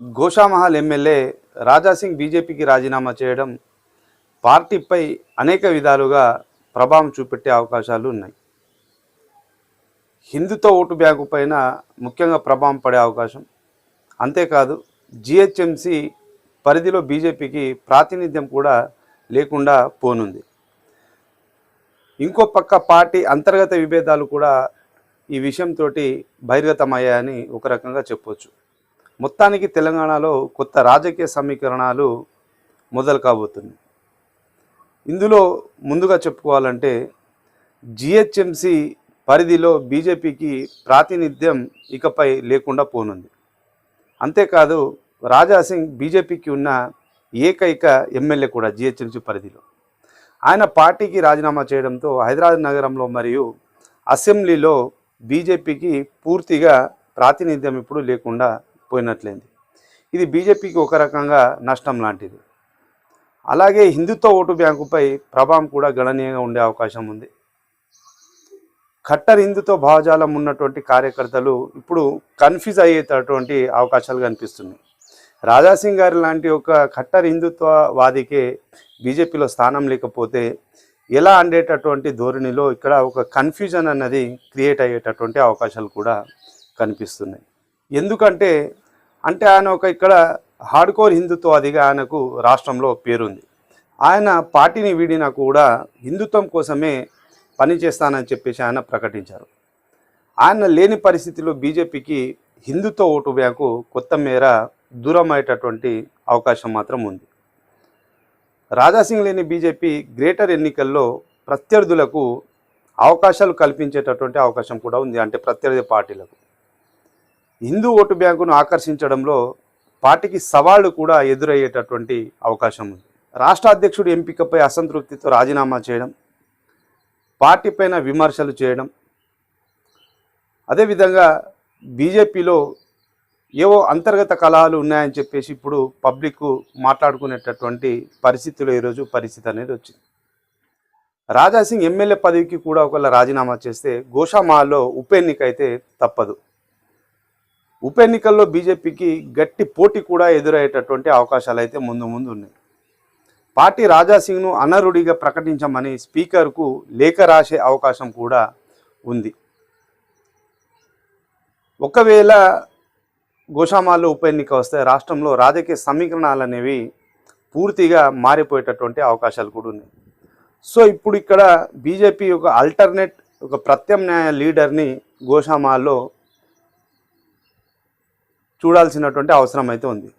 Goshamahal MLA Raja Singh బీజేపీకి రాజీనామా చేయడం పార్టీపై అనేక విధాలుగా ప్రభావం చూపెట్టే అవకాశాలు ఉన్నాయి. హిందుత్వ ఓటు బ్యాంకు పైన ముఖ్యంగా ప్రభావం పడే అవకాశం. అంతేకాదు జిహెచ్ఎంసి పరిధిలో బీజేపీకి ప్రాతినిధ్యం కూడా లేకుండా పోనుంది. ఇంకో పక్క పార్టీ అంతర్గత విభేదాలు కూడా ఈ విషయంతో బహిర్గతమయ్యాయని ఒక రకంగా చెప్పొచ్చు. మొత్తానికి తెలంగాణలో కొత్త రాజకీయ సమీకరణాలు మొదలు కాబోతుంది ఇందులో ముందుగా చెప్పుకోవాలంటే జిహెచ్ఎంసి పరిధిలో బీజేపీకి ప్రాతినిధ్యం ఇకపై లేకుండా పోనుంది. అంతేకాదు రాజాసింగ్ బీజేపీకి ఉన్న ఏకైక ఎమ్మెల్యే కూడా జిహెచ్ఎంసీ పరిధిలో. ఆయన పార్టీకి రాజీనామా చేయడంతో హైదరాబాద్ నగరంలో మరియు అసెంబ్లీలో బీజేపీకి పూర్తిగా ప్రాతినిధ్యం ఇప్పుడు లేకుండా పోయినట్లయింది. ఇది బీజేపీకి ఒక రకంగా నష్టం లాంటిది. అలాగే హిందుత్వ ఓటు బ్యాంకుపై ప్రభావం కూడా గణనీయంగా ఉండే అవకాశం ఉంది. ఖట్టర్ హిందుత్వ భావజాలం ఉన్నటువంటి కార్యకర్తలు ఇప్పుడు కన్ఫ్యూజ్ అయ్యేటటువంటి అవకాశాలు కనిపిస్తున్నాయి. రాజాసింగ్ గారి లాంటి ఒక ఖట్టర్ హిందుత్వవాదికే బీజేపీలో స్థానం లేకపోతే ఎలా అండేటటువంటి ధోరణిలో ఇక్కడ ఒక కన్ఫ్యూజన్ అన్నది క్రియేట్ అయ్యేటటువంటి అవకాశాలు కూడా కనిపిస్తున్నాయి. ఎందుకంటే అంటే ఆయన ఒక ఇక్కడ హార్డ్కోర్ హిందుత్వాదిగా ఆయనకు రాష్ట్రంలో పేరుంది. ఆయన పార్టీని వీడినా కూడా హిందుత్వం కోసమే పనిచేస్తానని చెప్పేసి ఆయన ప్రకటించారు. ఆయన లేని పరిస్థితిలో బీజేపీకి హిందుత్వ ఓటు బ్యాంకు కొత్త మేర దూరం అయ్యేటటువంటి అవకాశం మాత్రం ఉంది. రాజాసింగ్ లేని బీజేపీ గ్రేటర్ ఎన్నికల్లో ప్రత్యర్థులకు అవకాశాలు కల్పించేటటువంటి అవకాశం కూడా ఉంది. అంటే ప్రత్యర్థి పార్టీలకు. హిందూ ఓటు బ్యాంకును ఆకర్షించడంలో పార్టీకి సవాళ్ళు కూడా ఎదురయ్యేటటువంటి అవకాశం ఉంది. రాష్ట్ర అధ్యక్షుడు ఎంపికపై అసంతృప్తితో రాజీనామా చేయడం పార్టీపైన విమర్శలు చేయడం అదేవిధంగా బీజేపీలో ఏవో అంతర్గత కళాలు ఉన్నాయని చెప్పేసి ఇప్పుడు పబ్లిక్ మాట్లాడుకునేటటువంటి పరిస్థితిలో ఈరోజు పరిస్థితి అనేది వచ్చింది. రాజాసింగ్ ఎమ్మెల్యే పదవికి కూడా ఒకవేళ రాజీనామా చేస్తే గోషామాలో ఉప ఎన్నిక అయితే తప్పదు. ఉప ఎన్నికల్లో బీజేపీకి గట్టి పోటీ కూడా ఎదురయ్యేటటువంటి అవకాశాలు అయితే ముందు ముందు ఉన్నాయి. పార్టీ రాజాసింగ్ను అనర్హుడిగా ప్రకటించమని స్పీకర్కు లేఖ రాసే అవకాశం కూడా ఉంది. ఒకవేళ గోషామాల్లో ఉప ఎన్నిక వస్తే రాష్ట్రంలో రాజకీయ సమీకరణాలు అనేవి పూర్తిగా మారిపోయేటటువంటి అవకాశాలు కూడా ఉన్నాయి. సో ఇప్పుడు ఇక్కడ బీజేపీ ఒక అల్టర్నేట్ ఒక ప్రత్యామ్నాయ లీడర్ని గోషామాల్లో చూడాల్సినటువంటి అవసరం అయితే ఉంది.